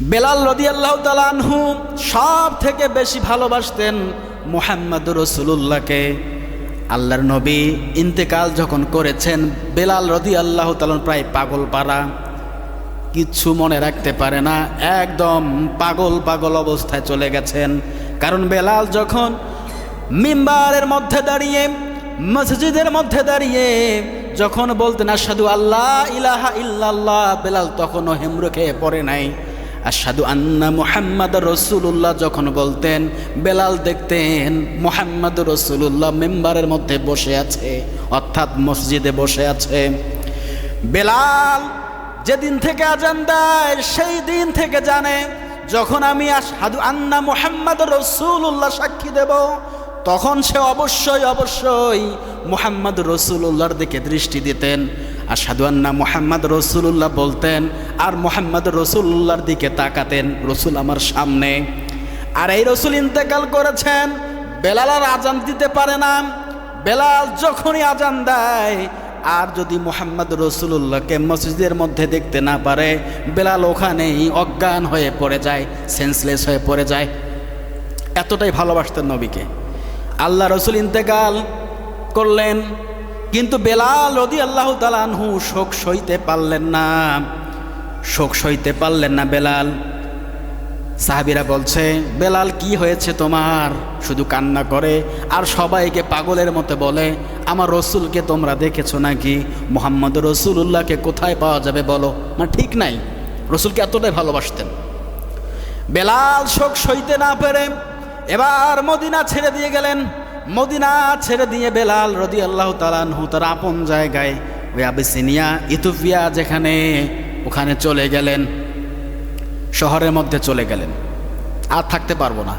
বেলাল রদি আল্লাহ তালানহু সব থেকে বেশি ভালোবাসতেন মোহাম্মদ রসুল্লাহকে আল্লাহর নবী ইন্তেকাল যখন করেছেন, বেলাল রদি আল্লাহ তালন প্রায় পাগল পাড়া কিচ্ছু মনে রাখতে পারে না, একদম পাগল পাগল অবস্থায় চলে গেছেন। কারণ বেলাল যখন মিম্বারের মধ্যে দাঁড়িয়ে, মসজিদের মধ্যে দাঁড়িয়ে যখন বলতেন আসাদু আল্লাহ ইলাহা ইল্লাল্লাহ, বেলাল তখনও হেমরো খেয়ে পড়ে নাই। আসাদু আন্না মুহাম্মদ রসুল্লাহ যখন বলতেন, বেলাল দেখতেন, মোহাম্মদ রসুল্লাহ মেম্বারের মধ্যে বসে আছে, অর্থাৎ মসজিদে বসে আছে। বেলাল যেদিন থেকে আজান দেয়, সেই দিন থেকে জানে, যখন আমি আসাদু আন্না মোহাম্মদ রসুল্লাহ সাক্ষী দেব, তখন সে অবশ্যই অবশ্যই মোহাম্মদ রসুল্লাহর দিকে দৃষ্টি দিতেন। আর সাধুয়ান্না মোহাম্মদ রসুল্লাহ বলতেন, আর মোহাম্মদ রসুল্লাহর দিকে তাকাতেন, রসুল আমার সামনে। আর এই রসুল ইন্তেকাল করেছেন বেলাল আর আজান দিতে পারে না। বেলাল যখনই আজান দেয়, আর যদি মোহাম্মদ রসুল্লাহকে মসজিদের মধ্যে দেখতে না পারে, বেলাল ওখানেই অজ্ঞান হয়ে পড়ে যায় সেন্সলেস হয়ে পড়ে যায়। এতটাই ভালোবাসতেন নবীকে। আল্লাহ রসুল ইন্তেকাল করলেন কিন্তু বেলাল রদি আল্লাহ তালানহু শোক সইতে পারলেন না। শোক সইতে পারলেন না বেলাল। সাহাবিরা বলছে, বেলাল, কি হয়েছে তোমার? শুধু কান্না করে? আর সবাইকে পাগলের মতো বলে, আমার রসুলকে তোমরা দেখেছ নাকি? মোহাম্মদ রসুল্লাহকে কোথায় পাওয়া যাবে বলো? মানে ঠিক নাই। রসুলকে এতটাই ভালোবাসতেন। বেলাল শোক সইতে না পেরে এবার মদিনা ছেড়ে দিয়ে গেলেন। মদিনা ছেড়ে দিয়ে বেলাল রদি আল্লাহ তালানহু তার আপন জায়গায় ওই আবিসিনিয়া ইথুপিয়া যেখানে ওখানে চলে গেলেন, শহরের মধ্যে চলে গেলেন। আর থাকতে পারব না।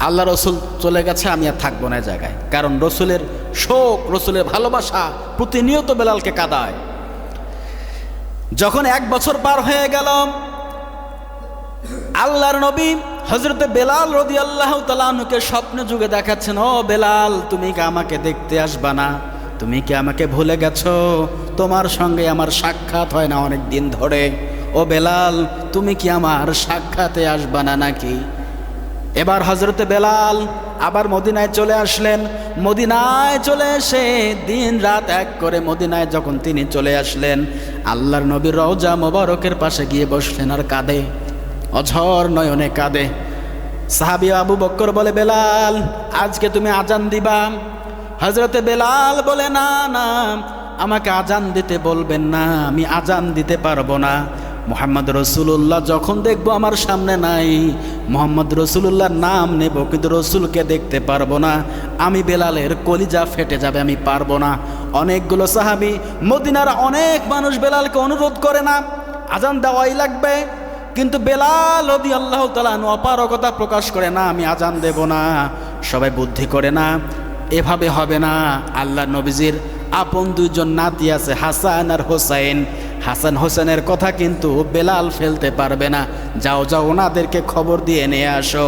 আল্লাহ রসুল চলে গেছে, আমি আর থাকব না জায়গায়। কারণ রসুলের শোক, রসুলের ভালোবাসা প্রতিনিয়ত বেলালকে কাদায়। যখন এক বছর পার হয়ে গেল আল্লাহর নবী হজরতে বেলাল রদি আল্লাহ তালানুকে স্বপ্নে যুগে দেখাচ্ছেন, ও বেলাল, তুমি কি আমাকে দেখতে আসবা না? তুমি কি আমাকে ভুলে গেছো? তোমার সঙ্গে আমার সাক্ষাৎ হয় না অনেক দিন ধরে। ও বেলাল, তুমি কি আমার সাক্ষাতে আসবা না নাকি? এবার হজরতে বেলাল আবার মদিনায় চলে আসলেন। মদিনায় চলে এসে দিন রাত এক করে মদিনায় যখন তিনি চলে আসলেন, আল্লাহর নবীর রওজা মোবারকের পাশে গিয়ে বসলেন আর কাঁদে। অঝর নয়নে কাঁদে। সাহাবি আবু বক্কর বলে, বেলাল, আজকে তুমি আজান দিবা? হজরতে বেলাল বলে, না না, আমাকে আজান দিতে বলবেন না, আমি আজান দিতে পারব না। মোহাম্মদ রসুল্লাহ যখন দেখব আমার সামনে নাই, মোহাম্মদ রসুল্লাহর নাম নেব, কিন্তু রসুলকে দেখতে পারব না। আমি বেলালের কলিজা ফেটে যাবে, আমি পারব না। অনেকগুলো সাহাবি, মদিনার অনেক মানুষ বেলালকে অনুরোধ করে না, আজান দেওয়াই লাগবে। কিন্তু বেলাল অদি আল্লাহ তালান অপারগতা প্রকাশ করে, না, আমি আজান দেব না। সবাই বুদ্ধি করে না, এভাবে হবে না। আল্লাহ নবীজির আপন দুইজন নাতি আছে, হাসান আর হোসাইন। হাসান হোসেনের কথা কিন্তু বেলাল ফেলতে পারবে না। যাও যাও, ওনাদেরকে খবর দিয়ে নিয়ে আসো।